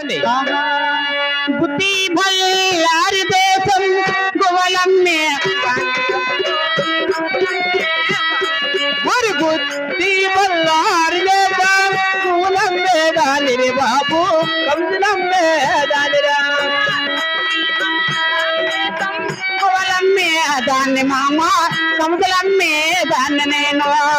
చెప్పండి బుద్ధి బల్లారి దేశం గువలమ్మే మరి బుద్ధి బల్లారి దేశం కూలమ్మే దానిని బాబు కంసులమ్మే దానిరా గువలమ్మే దాన్ని మామ సముద్రమ్మే దాన్ని నేను అవురా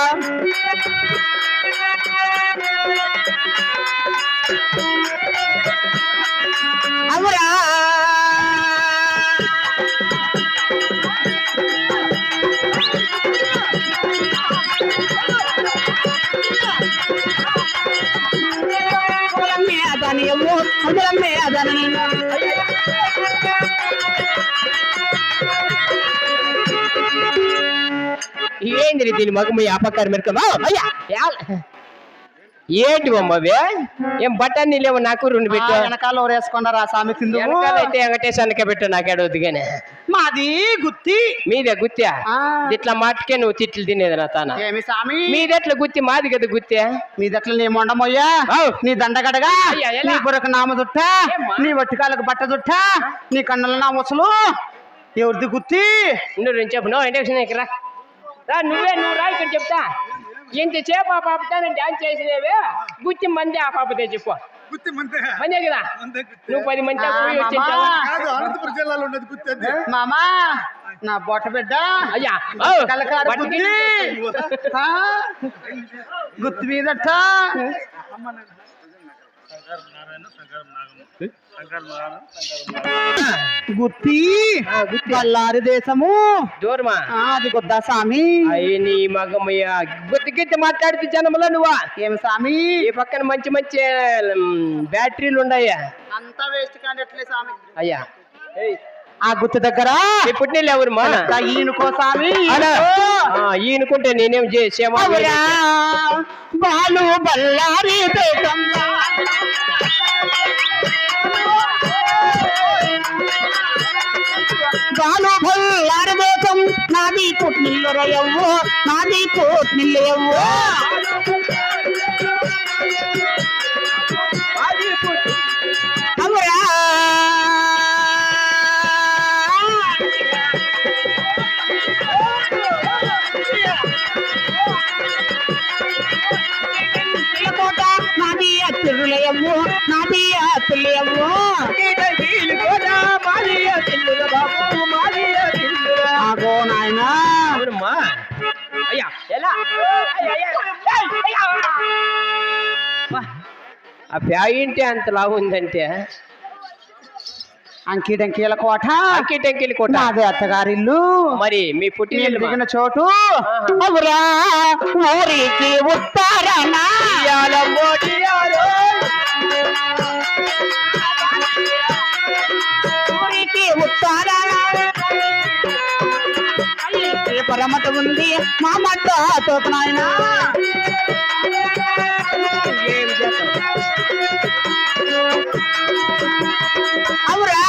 సముద్రమ్మే ఏంది దీని మగ మీ అపకారం మెరకమా అయ్యా ఏంటి అమ్మవే ఏం బట్టన్ని లేవు నాకు రెండు పెట్టు. వెనకాల కింద వెనకాలైతే వెంకటేశ్వరకే పెట్టు నాకేడు వద్దుగానే మాది గుత్తి. మీదే గుత్తా. ఇట్లా మాటకే నువ్వు తిట్లు తినేది నా తాన? ఏమి మీదెట్లా గుత్తి? మాది కదా గుత్తే. మీదట్ల నీ మొండమోయ్యా. నీ దండగడగా? నీ బుర్రకు నామ దుట్ట? నీ వట్టికాలకు బట్ట దుట్ట? నీ కన్నుల నా ముసలు? ఎవరిది గుత్తి? నువ్వు చెప్పు నువ్వు ఇండక్షన్ ఇక్కడ రా నువ్వే నువ్వు రా ఇక్కడ చెప్తా. ఎంతసేపు ఆ పాపతో డాన్స్ చేసినవే? గుత్తి మంది ఆ పాపతే చెప్పు. గుత్తి మందే. కదా? మందే గుత్తి. నువ్వు పది మంది పోయి కాదు అనంతపురం జిల్లాలో ఉన్నది గుత్తి అది మామా నా బొట్ట బిడ్డ. అయ్యా. కలకాడ గుత్తి? గుత్తి మీదట. గుత్తి. ఆ, గుత్తి. బల్లారి దేశము. దూరమా ఆ, అది గుద్దా స్వామి. అయ్యి నీ మగమయ్య గుత్తి గిత్తి మాట్లాడితే జనములో నువ్వా? ఏమి స్వామి? ఈ పక్కన మంచి మంచి బ్యాటరీలు ఉన్నాయా? అంతా వేస్ట్ కానీ ఎట్లే స్వామి? అయ్యా. ఏయ్, ఆ గుత్తి దగ్గర. ఈ పుట్టినీళ్ళు ఎవరు మా ఆ ఈయనకో స్వామి అలా. ఈయనకో. ఆ, ఈయనుకుంటే నేనేం చేసేమా బాలు బల్లారి బాలు బల్లారి దేశం నాది పుట్టిల్లు రయ్యవ్వు నాది పుట్టిల్లు ఎవ్వు. అత్తిరులయవ్వు నాది అత్తులయవ్వు. ఆగో నాయనా. అయ్యా ఎలా? ఆ లావు ఉందంటే? అంకి టంకీల కోట. అంకి టెంకిలి కొట్ట నాది అత్తగారిల్లు. మరి మీ మేము పుట్టిన దిగిన చోటు ఊరికి ఉత్తరాన? పరమత ఉంది. మా మట్ట తోతనాయన అవురా.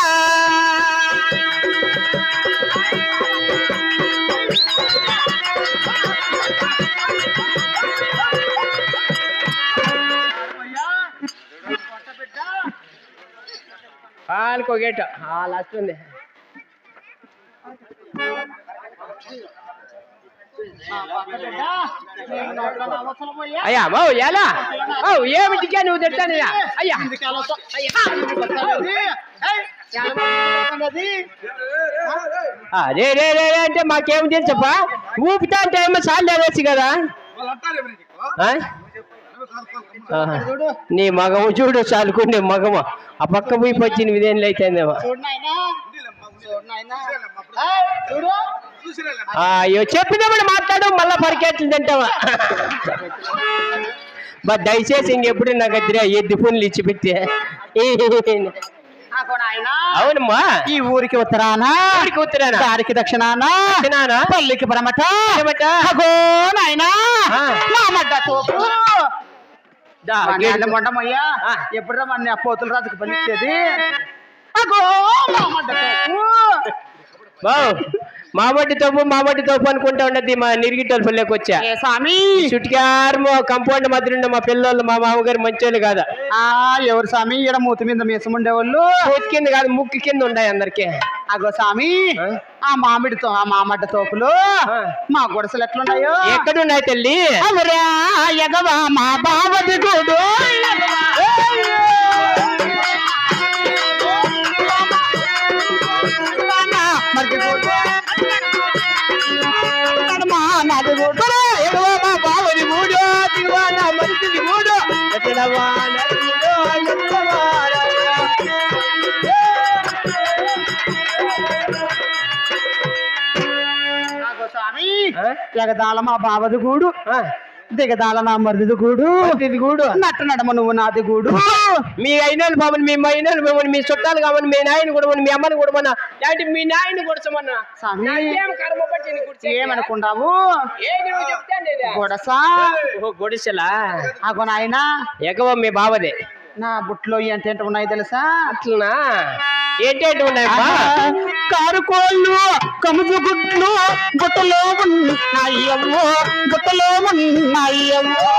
గేట్. ఆ లాస్ట్ ఉంది. అయ్యా మౌ ఎలా? మౌ ఏమిటికే నువ్వు తిడతానయ్యా అయ్యా. ఆ, రే రే రే అంటే మాకేం తెలుసప్పా ఊపుతా అంటే ఏమో సార్లు అనేసి కదా. నీ మగము చూడు చాలుకుండే మగము. ఆ పక్క పోయి పచ్చింది ఇదేం అయితేందేమో చూసిరాలే. అయ్యో చెప్పినప్పుడు మాట్లాడు మళ్ళా పరికెట్లు తింటావా? బా దయచేసి ఇంకెప్పుడు నాకు అద్దరే ఎద్దు ఫోన్లు ఇచ్చి పెట్టి? అవునమ్మా. ఈ ఊరికి ఉత్తరాన? ఊరికి ఉత్తరాన. దారికి దక్షిణాన? దక్షిణాన. పల్లికి పరమట? ఏమట? అగో నాయనా. తోపు. మొండమయ్యా. ఎప్పుడురా మన పోతుల రాజుకు పనిచ్చేది? అగో మా మడ్డ తోపు. బావ్ మామటి తోపు మామటి తోపు అనుకుంటా ఉండద్ది మా నిరిగిట్టోళ్ళ పల్లెకి వచ్చా స్వామి? చుట్టుకారు కంపౌండ్ మధ్య ఉండే మా పిల్లలు మా మామగారు మంచోళ్ళు కాదా. ఆ ఎవరు స్వామి? ఈడ మూతి మీద మీసం ఉండేవాళ్ళు. మూతి కింద కాదు ముక్కు కింద ఉన్నాయి అందరికి. అగో స్వామి ఆ? మామిడితో ఆ మామడ్డ తోపులు. మా గుడిసెలు ఎట్లున్నాయో? ఎక్కడున్నాయి తల్లి? మా బావది గుడు. ఎగదాల మా బావది గూడు. దిగదాల నా మరిది గూడు ఇది గూడు నట్ట నడమ నువ్వు నాది గూడు మీ అయినోళ్ళు బాబుని మీ మైనోళ్ళు బాబుని మీ చుట్టాలు కావాలి మీ నాయన కూడా మీ అమ్మని కూడా లాంటి మీ నాయన కూర్చో ఏమనుకున్నావు? గొడసా? గొడిసెలా? అగో నాయనా. ఎగవ మీ బావదే? నా బుట్లో ఎంత ఉన్నాయి తెలుసా? అట్లనా? ఏంటేంటి ఉన్నాయమ్మా కారు కోళ్ళు కముజు గుడ్లు గుట్టలో ఉన్నాయమ్మో గుట్టలో ఉన్నాయమ్మో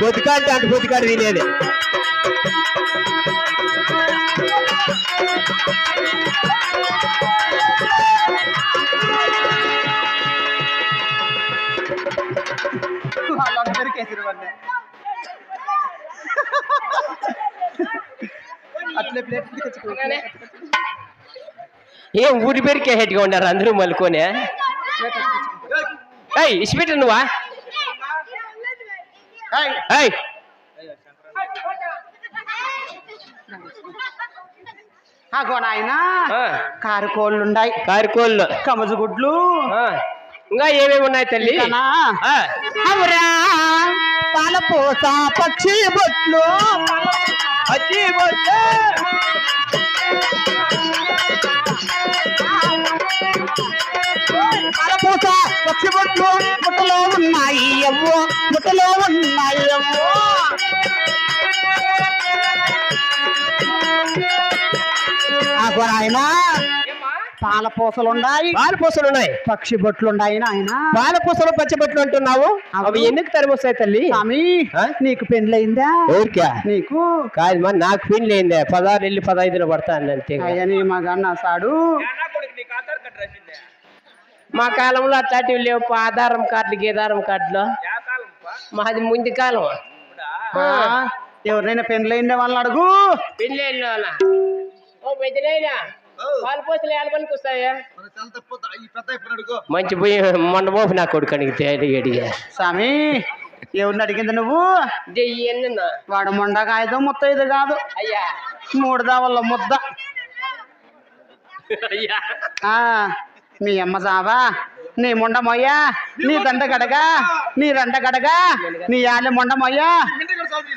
పొద్దుకాడితే అంత పొద్దుకాడు తినేది అట్లే ప్లేట్ తెచ్చుకో. ఏం ఊరి పేరుకే హెట్గా ఉన్నారు అందరూ మలుకొని? ఏయ్ ఇసిపెట్టు నువ్వా? ఏయ్, ఏయ్. అగో నాయనా ఆ, కారు కోళ్ళు ఉన్నాయి కారుకోళ్ళు కమజు గుడ్లు ఆ, ఇంకా ఏమేమి ఉన్నాయి తల్లి అవురా పాలపూస పక్షి బొట్లు అచ్చి బొట్టు. పాలపూస పక్షి బొట్లు బుట్టలో ఉన్నాయి అవ్వో బుట్టలో ఉన్నాయి అవ్వో అగో నాయనా ఏమ్మా? పాలపూసలు ఉన్నాయి పాలపూసలు ఉన్నాయి పక్షి బొట్లు ఉన్నాయి నాయన. పాలపూసలు పచ్చబొట్లు అంటున్నావు? అవి ఎందుకు తరిమొస్తాయి తల్లి? స్వామి? నీకు పెండ్లయిందా ఊరికా. నీకు? కాదు మరి నాకు అయిందే పదహారు వెళ్ళి పదహైదులో పడతాను అంతే అయ్యని మగన్న సాడు మా కాలంలో అట్లాంటివి లేవు ఆధారం కార్డులు గీదారం కార్డులు. మాది ముందు కాలం. ఆ, ఎవరినైనా పెండ్లయిందే వాళ్ళని అడుగు. పెళ్ళి ఓ పెద్దలైనా. పాలు పోసలు ఏళ్ళపనికి వస్తాయా? మంచి పోయి మొన్న పోపు నా కొడుకు అడిగితే అడిగా స్వామి ఎవరిని అడిగింది నువ్వు? దెయ్యన్న వాడు మొండకాయదో ముత్త ఇది కాదు. అయ్యా. మూడు దావల్ల ముద్ద. అయ్యా. ఆ మీ అమ్మ జావా నీ ముండ మొయ్య? నీ దండ గడగా? నీ రండ గడగా? నీ ఆలి ముండ మొయ్య? ఇంటికి సాగు